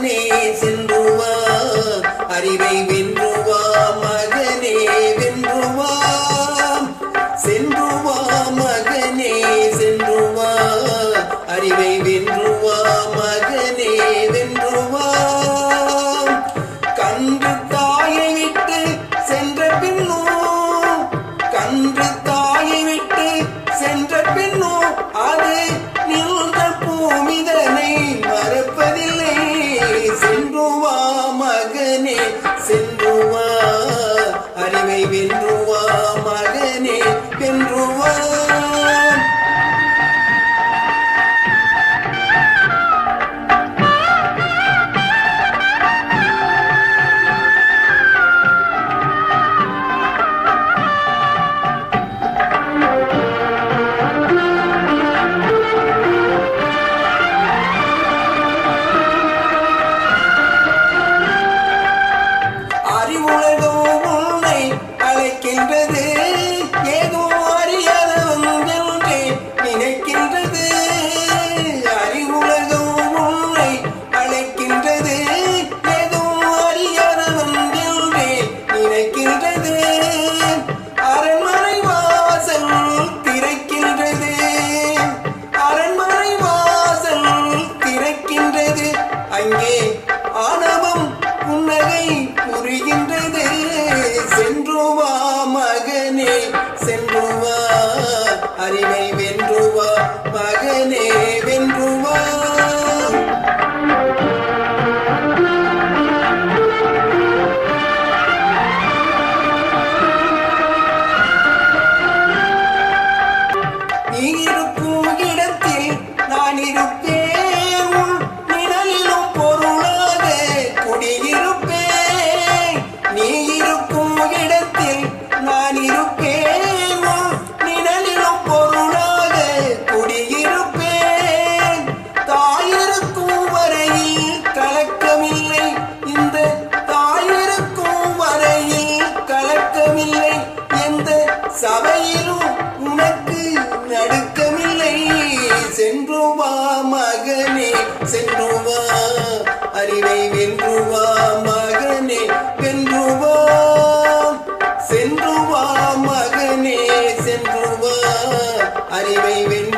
மகனே சென்றுவா. அறிவை வென்றுவா மகனே வென்றுவா. சென்றுவா மகனே சென்றுவா. அறிவை வென்றுவா அறிவை புரிகின்றது சென்றுவா மகனே சென்றுவா அறிவை வென்றுவா மகனே வென்றுவா. நீ இருக்கும் இடத்தில் நான் இருக்கும் சபையிலும் உனக்கு நடுக்கமில்லை. சென்றுவா மகனே சென்றுவா அறிவை வென்றுவா மகனே வென்றுவா சென்றுவா மகனே சென்றுவா அறிவை வென்று